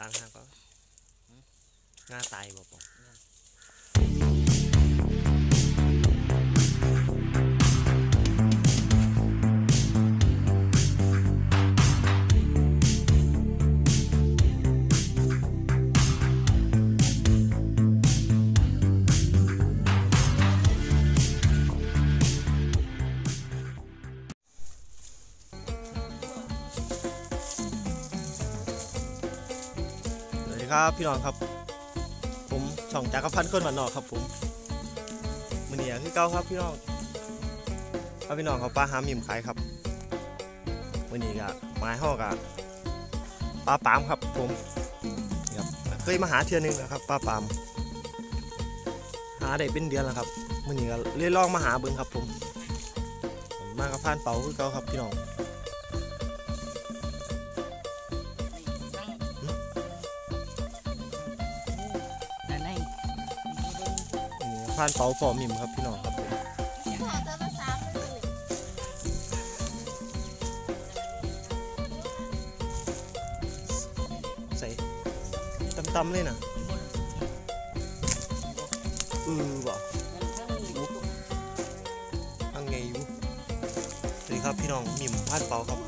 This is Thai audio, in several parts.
ล้างห้างก็งาตายบ่ปอง ครับพี่น้องครับ ผมช่องจักรพันธ์คนหวานนอกครับผมมือนี้คือเก่าครับพี่น้องครับพี่น้องเขาปลาหามิมขายครับมือนี้ก็ไม้ห่อกะปลาปามครับผมครับเคยมาหาเทือนึงนะครับปลาปาม หาได้เป็นเดือนแล้วครับมือนี้ก็เลยลองมาหาเบิ่งครับผม มากับพานเป๋าคือเก่าครับพี่น้อง พานเปาฟอมิมครับพี่น้องครับใส่ตำๆเลยนะเออบ่อังไงอยู่สวัสดีครับพี่น้องมิมพานเปาครับ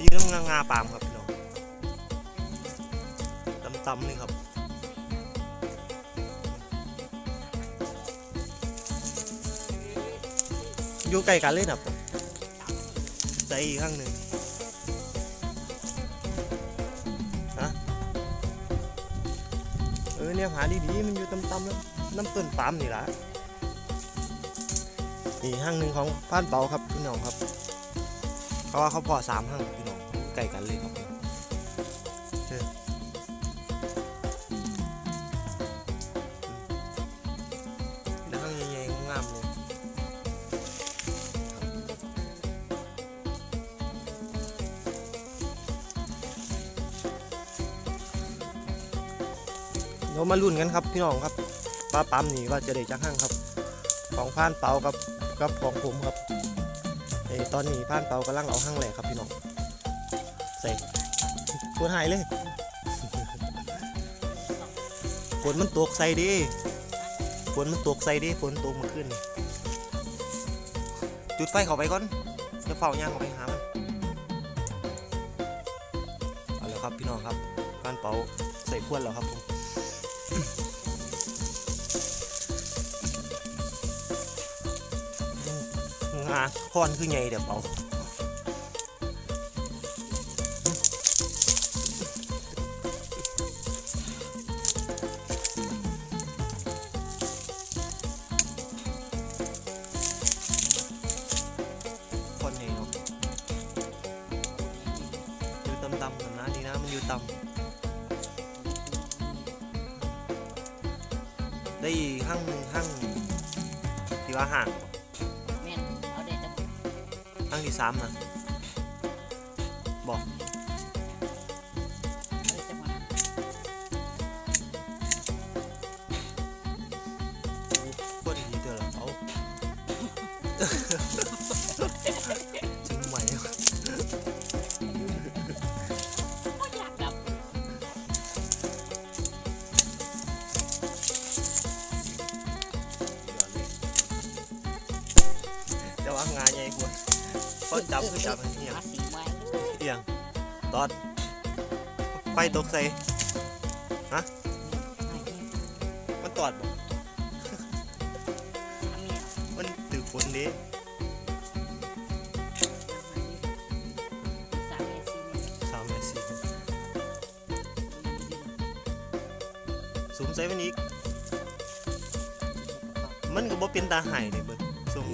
อยู่น้ำงางาปามครับพี่น้องตำๆเลยครับ อยู่ใกล้กันเลยนะใจอีกข้างหนึ่งฮะเออเนี่ยหาดีๆมันอยู่ต่ำๆแล้วน้ำต้นปาล์มนี่ละนี่ห้างหนึ่งของพานเปาครับพี่น้องครับ เพราะว่าเขาพอสามห้างพี่น้องใกล้กันเลยครับ มาลุ้นกันครับพี่น้องครับปลาปั๊มนี่ว่าจะได้จักห้างครับ ของพานเปากับกับของผมครับเอตอนนี้พานเปากำลังเอาห้างแหลกครับพี่น้องใส่ปวดหายเลยฝนมันตกใส่ดิฝนมันตกใส่ดิฝนตกมาขึ้น จุดไฟเข้าไปก่อนจะเฝ้าย่างเข้าไปหามันเอาแล้วครับพี่น้องครับพานเปาใส่ขวดแล้วครับผม งาคอนคือไงเดี๋ยวเปาคอนไงเนาะอยู่ต่ำๆนะดีนะมันอยู่ต่ำได้ห้างห้างที่ว่าห่าง ห้างที่สามนะบอก ตกใส่มันตอดบ่มันถือฝนเดิสามเมตรสี่สูงใส่มันอีก มันก็บ่เป็นตาหายเลยเบิ่งสูง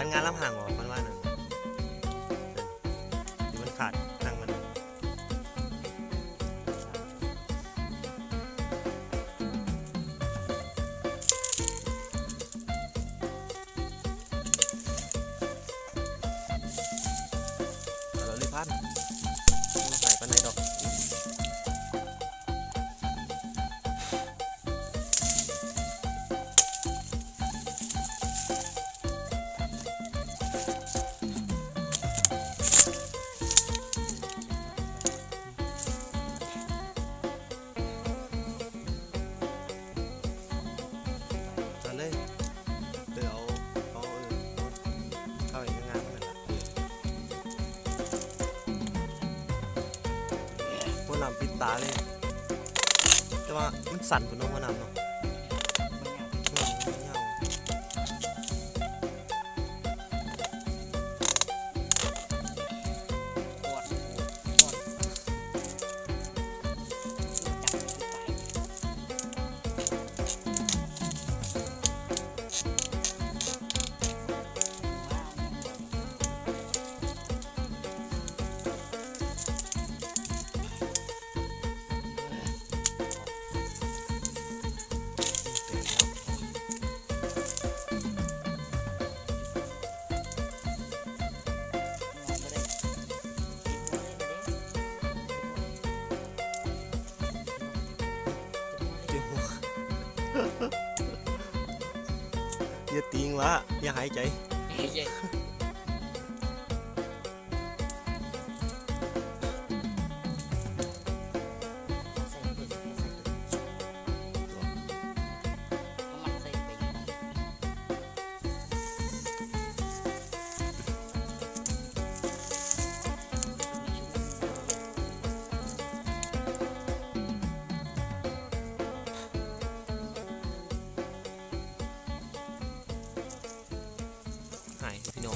ร้านงานรับห่างบ่มัน สันสั่นกว่าน้องมะนาวเนาะะอย่า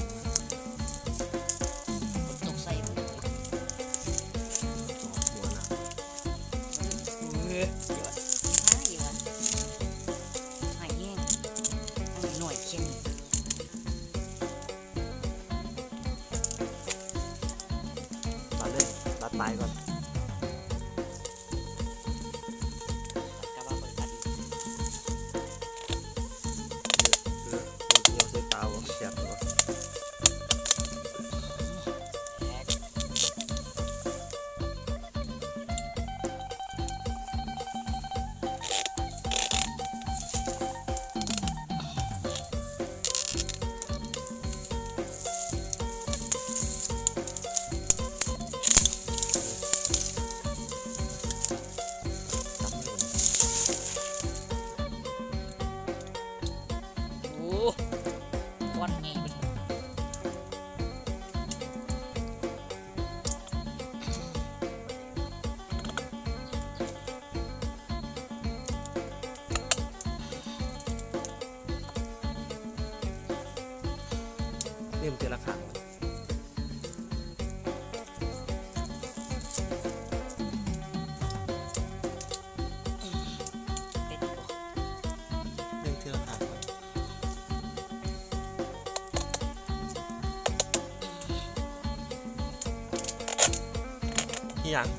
ที่ยัง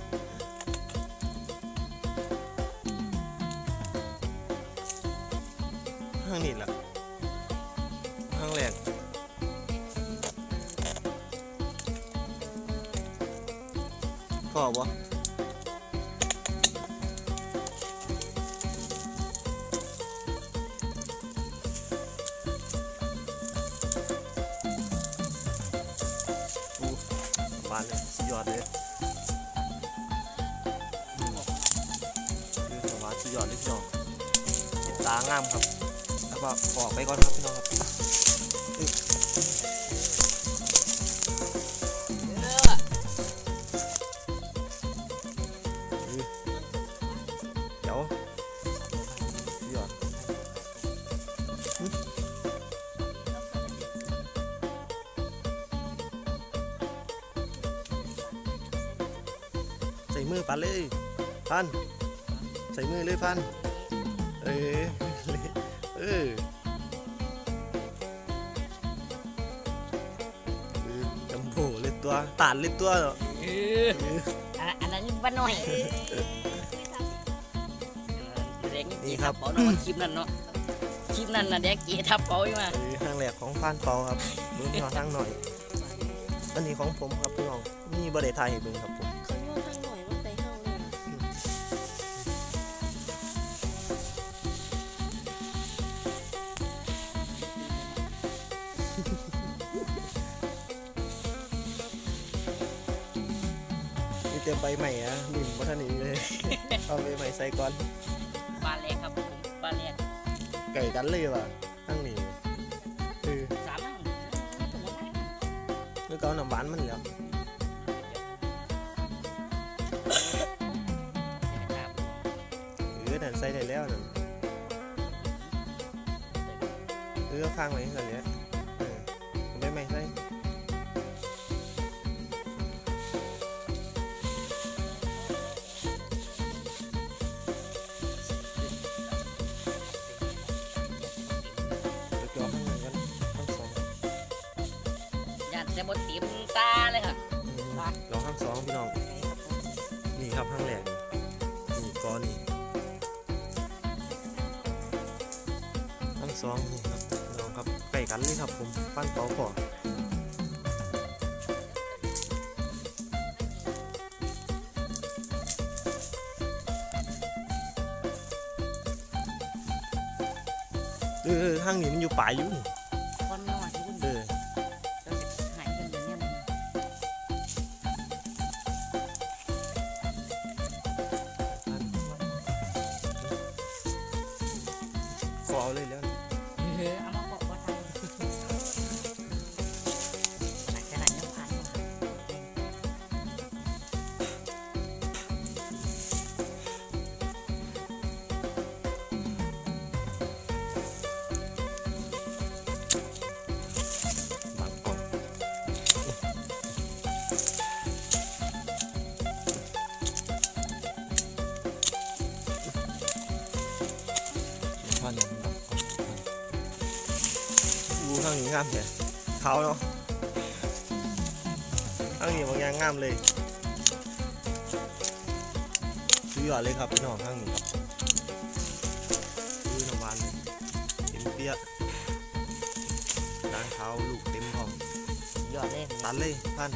ข้างนี้แหละข้างแรกพอบ่ งามครับแล้วก็ออกไปก่อนครับพี่น้องครับอึ๊บอื้อเดี๋ยวสุดยอดใส่มือปันเลย พัน ใส่มือเลยพัน เออ ออเออจำโผเลยตัวตานเลยตัวเนาะเอออันนั้นบ้านน้อยเด็กนี่ครับเป๋าเนาะคลิปนั้นเนาะคลิปนั้นน่ะเด็กเกทับเป๋าอยู่มาเออทางแหลกของพันเปาครับเบิ้งหน่อยทางหน่อย อันนี้ของผมครับพี่น้องนี่บริไทยให้เบิ้งครับผม มีเต็มใบใหม่อะนิ่มวัฒนีเลย เอาใบใหม่ใส่ก่อนบ้านแรกครับผมบ้านแรกไก่กันเลยว่ะทั้งนี้คือสามอันสมมติว่าเมื่อก่อนน้ำหวานมันแล้วอนั่นใส่ได้แล้วนั่นเออฟังไว้ก่อนเลย ครับข้างแรกนี่ก้อนนี่ข้างสองนี่ครับพี่น้องครับใกล้กันเลยครับผมปั้นเป๋าพอเออข้างนี้มันอยู่ป่าอยู่นี่ งนี้งามแท้เขาเนาะข้างนี้บางอย่างงามเลยซื้อหยอดเลยครับพี่น้องข้างนี้ครับซื้อน้ำหวานเลยเต็มเปี้ยล้างเท้าลูกเต็มท้องยอดเลยตันเลยท่าน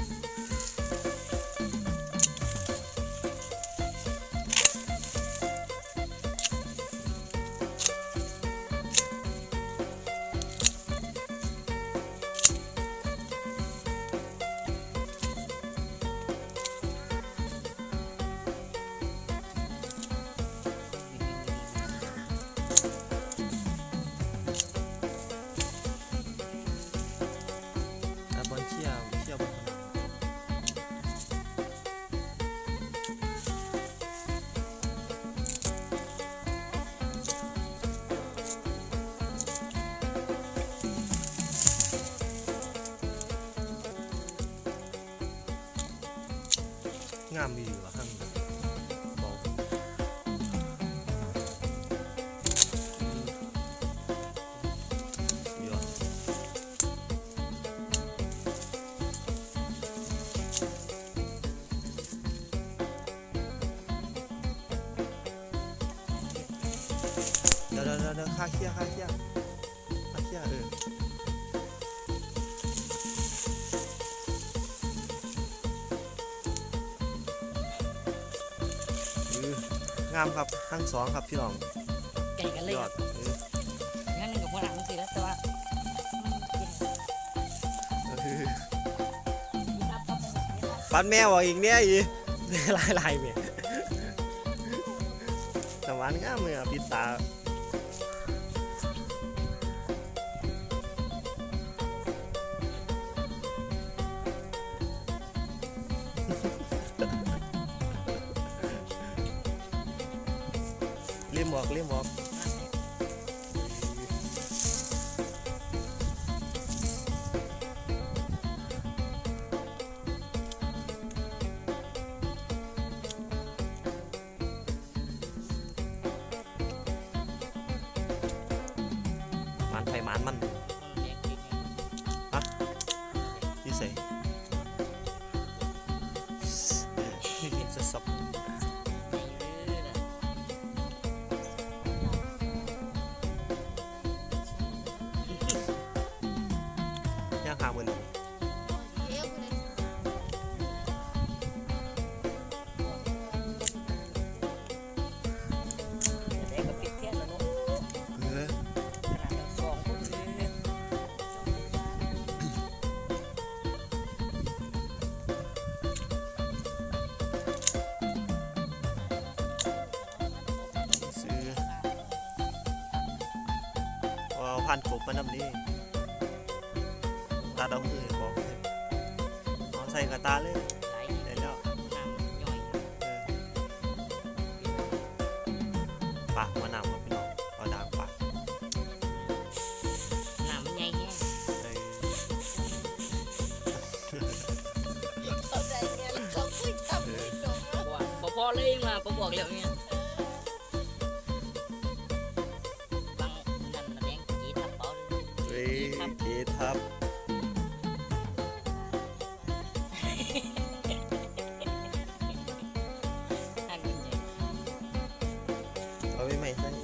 เดี๋ยวเดี๋ยวเดี๋ยวเดี๋ยวค่าเคลียร์ค่าเคลียร์ค่าเคลียร์เออเอองามครับทั้งสองครับพี่น้องไก่กันเลยยคอรัดบเอองั้นหนึ่งกับพวกหลังสิแล้วแต่ว่าเออครับครับปัดแมวออกอีกเนี่ยอีลายลายเมียแต่หวานงามเลยอะปิดตา เอาพันกบมานำนี่ตาดาวมือบอกเอาใส่กระตาเลยไหลได้แล้วน้ำย่อยเออปปากหัวหนามครับพี่น้องเอาดางปากน้ำมันใหญ่แห้งเออเข้าใจเงี้ยแล้วเขาคุยทำไม่จบแล้วบอกว่าบ่พอเลยมาบ่บอกแล้วเนี่ย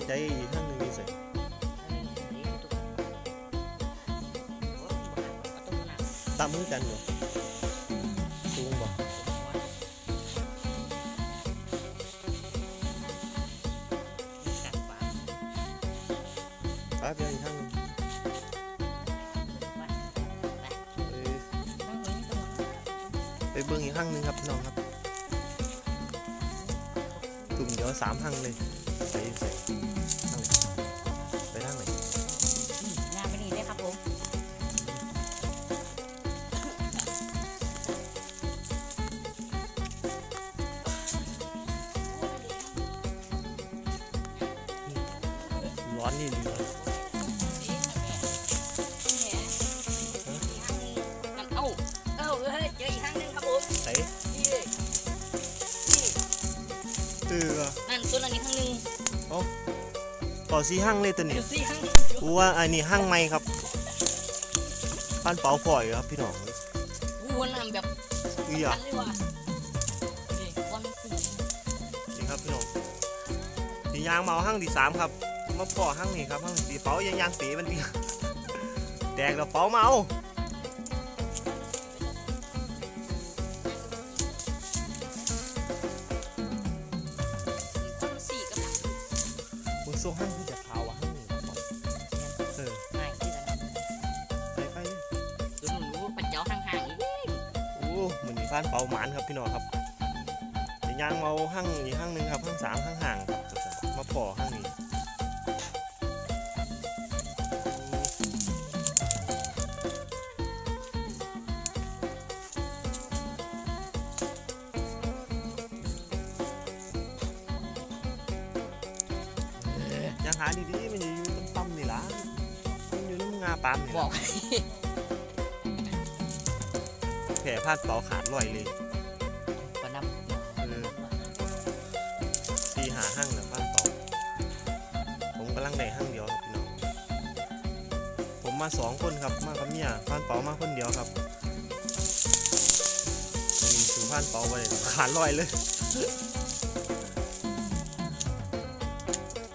ใหม่ใส่ได้อีกข้างหนึงนี่ส่อันนี้นี่ตุ๊กโอ้ยบ่หันเอาตุ๊กมาตามมือกันบ่สูงบ่ป้าเดี๋ยวอีกข้งหนึงเออไปเบิ่งอีกข้างหนึงครับพี่น้องครับ ตุ่มเดี๋ยวสามข้างเลย ไหนไปทางไหนงานไปนี่เลยครับผมร้อนนี่ดีเอ้า เอ้าเฮ้ยเจออีกครั้งหนึงครับผมใส่นี่นี่เออนั่นตัวนั้นอีกครั้งหนึ่ง อซีห้างเลยตัวนี้เดี๋ยวสี่ครั้งกูว่าอันนี้ห้างไม่ครับปั้นเป๋าฝอยครับพี่น้องวัวน้ำแบบอีอะพันเลยว่ะนี่วันสี่นี่ครับพี่น้องสียางเมาห้างที่สามครับมาป่อห้างนี่ครับห้างสีเป๋ายังยางสีมันดีแตกแล้วเป๋าเมา มือนมีบ้านเป่าหมานครับพี่น้องครับสียางเมาห้างอีกห้างหนึ่งครับห้างสามห้างห่างครับมาป่อห้างนี้ยังหาดีๆมันอยู่อยู่ตั้มๆนี่ล่ะมันอยู่น้ำงาปามนี่บอก แผลพาดเป่าขาดลอยเลยปนับเออตีหาห้างนะพาดเป่าผมกำลังได้ห้างเดียวครับพี่น้องผมมาสองคนครับมากับเมียพาดเป่ามาคนเดียวครับมีสูพาดเป่าไปเลยขาดลอยเลย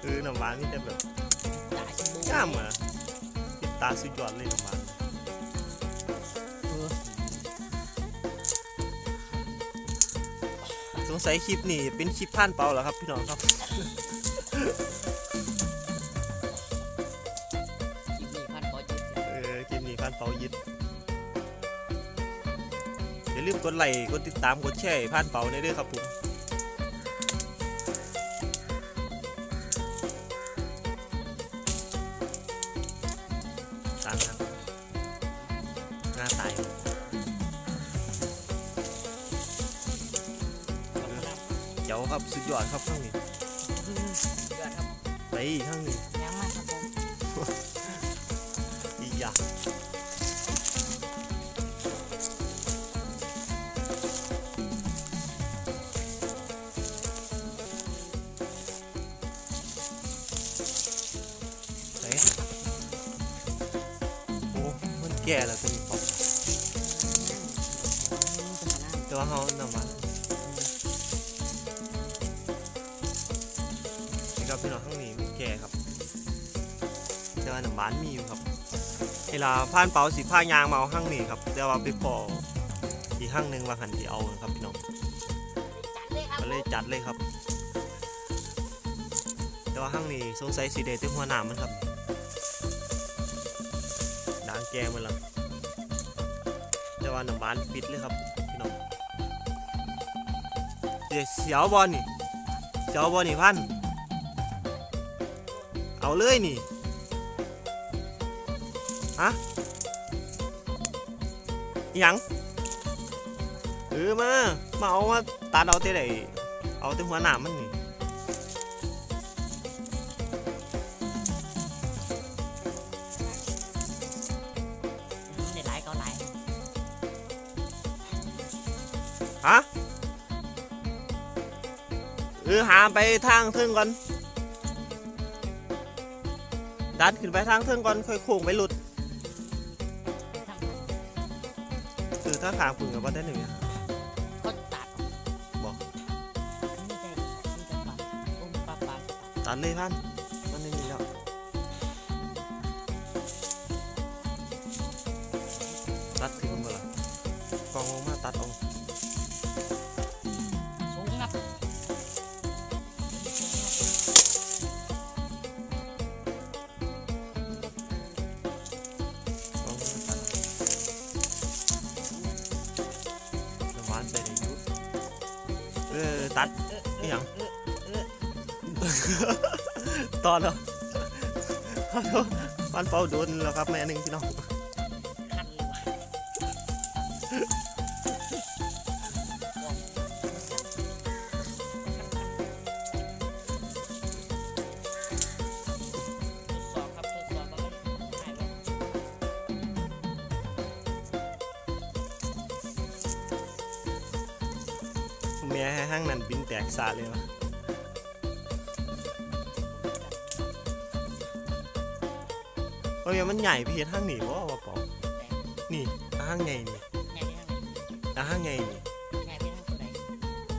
คือน้ำหวานนี่แต่แบบตาชิบูงามอะติดตาสุดยอดเลยน้ำหวาน สงสัยคลิปนี้เป็นคลิปผ่านเป่าเหรอครับพี่น้องครับคลิปนี้พันปอจุดเออคลิปนี้ผ่านเป่ายึดอย่าลืมกดไลค์กดติดตามกดแชร์ให้ผ่านเป่าในเด้อครับผม สุดยอดครับข้างนี้ยอดครับไปอีกข้างหนึ่งยังมากครับผมอีกอย่างไหนโอ้มันแก่แล้ว ลาผ่านเปาสิผ้ายางมาเอาห้างนี่ครับแต่ว่าไปพออีกห้างหนึ่งว่าหันที่เอาครับพี่น้องจัดเลยครับก็เลยจัดเลยครับ แต่ว่าห้างนี้สงสัยสีเดเต็มหัวหนามมันครับด่างแกมันละแต่ว่าน้ำหวานปิดเลยครับพี่น้องเดี๋ยวเสียวบอลนี่เสียวบอลนี่พันเอาเลยนี่ ฮะยังเออมา มาเอาว่าตาเราเท่ไหนเอาแต่หัวหนามันนี่ฮะเออหาไปทางเทิงก่อน ดันขึ้นไปทางเทิงก่อนค่อยโค้งไปหลุด ถ้าขางพึ่งกับว่าได้หนึ่งอะก็ตัดบอกนี่ใจนี่จะปัดอุ้มปับปับตัดเลยพันมันไม่มีแล้วตัดถึงเมื่อไหร่กองลงมาตัดเอา ตัดนี่ยังตออเออตอนแล้วฟันเป่าโดนแล้วครับแม่หนึ่งพี่น้อง แม่ให้ห้างนั้นบินแตกซาเลยวะเพราะว่ามันใหญ่พี่เฮ็ดห้างหนีว่าว่าปอนี่ห้างใหญ่นี่ใหญ่ไปทางไหนอะห้างใหญ่นี่ใหญ่ไปทางตัวไหน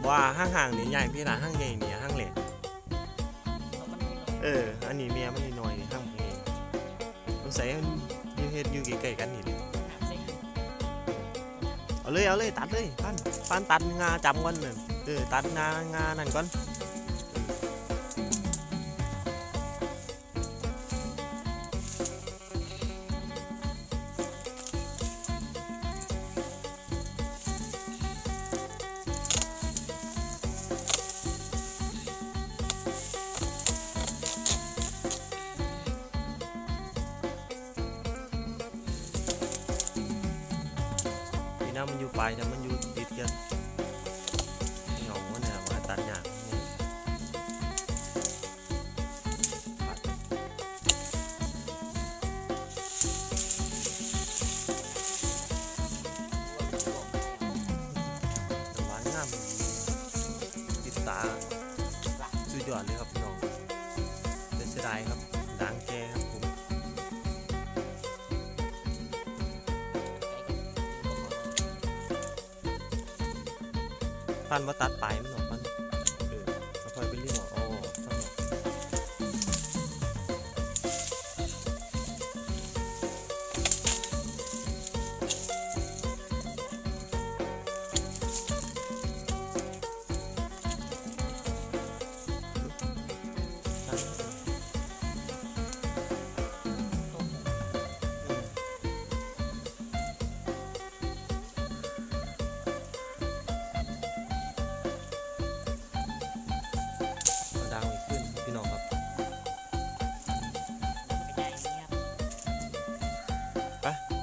ว่าห้างห่างนี่ใหญ่พี่นะห้างใหญ่นี่ห้างเล็กเพราะมันไม่ลงเออ อันนี้เมียมันนิดหน่อยนี่ห้างเองสงสัยมันอยู่เฮ็ดอยู่ใกล้ๆกันนี่ดิหนักเส้น เอาเลยเอาเลยตัดเลยปันปันตัดงาจำก่อนเออตัดงางานั่นก่อน นี่นะ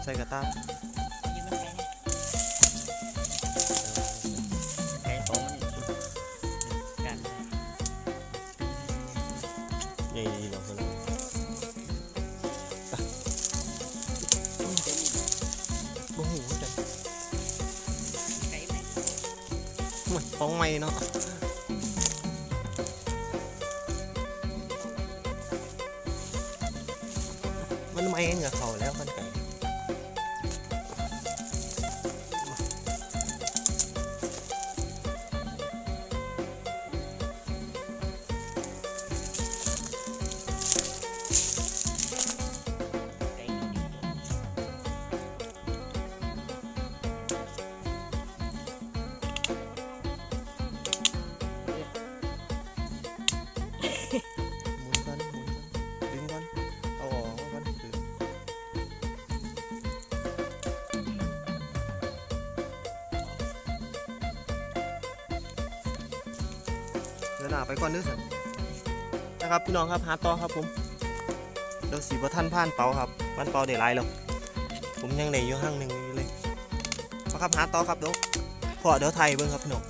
ส่กระตายืมมันไปเนี่ยแกโตมันกันเลยใหญ่ดีเนาะคนละไปโอ้โหจังไก่ไหมมันของใหม่เนาะมันไม่เองกับเขาแล้วมันไก่ เดินหน้าไปก่อนเด้อสันนะครับพี่น้องครับหาต่อครับผมเดี๋ยวสีบัท่านผ่านเปาครับมันเปาได้หลายแล้วผมยังได้อยู่ห้างหนึ่งอยู่เลยมาครับหาต่อครับเดี๋ยวพอเดี๋ยวไทยเบิ้งครับพี่น้อง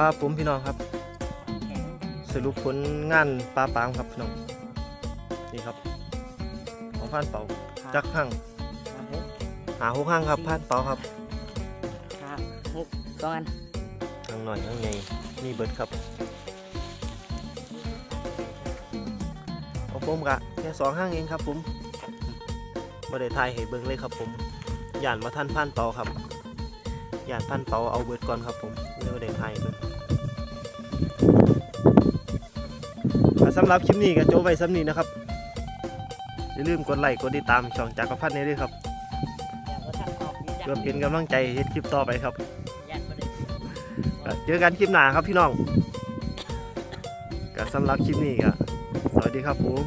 ครับผมพี่น้องครับ สรุปผลงานปลาปามครับพี่น้องนี่ครับ ของผ่านเป่าจักหั่งห้าหกหาหกหั่งครับผ่านเป่าครับห้าหกสองอันหั่งหน่อยหั่งใหญ่นี่เบิดครับของผมกะแค่สองหั่งเองครับผมบ่ได้ทายให้เบิ่งเลยครับผมย่านมาท่านผ่านเป่าครับย่านผ่านเป่าเอาเบิดก่อนครับผม เลยบ่ได้ทายให้เบิ่งอะสำหรับคลิปนี้ก็จบไว้สำนี้นะครับ อย่าลืมกดไลค์กดติดตามช่องจักรพันธ์นี้ด้วยครับอยากก็ทำออกนี่จ้ะเพื่อเป็นกำลังใจเฮ็ดคลิปต่อไปครับอยากก็ได้ก็เจอกันคลิปหน้าครับพี่น้องก็สำหรับคลิปนี้ก็สวัสดีครับผม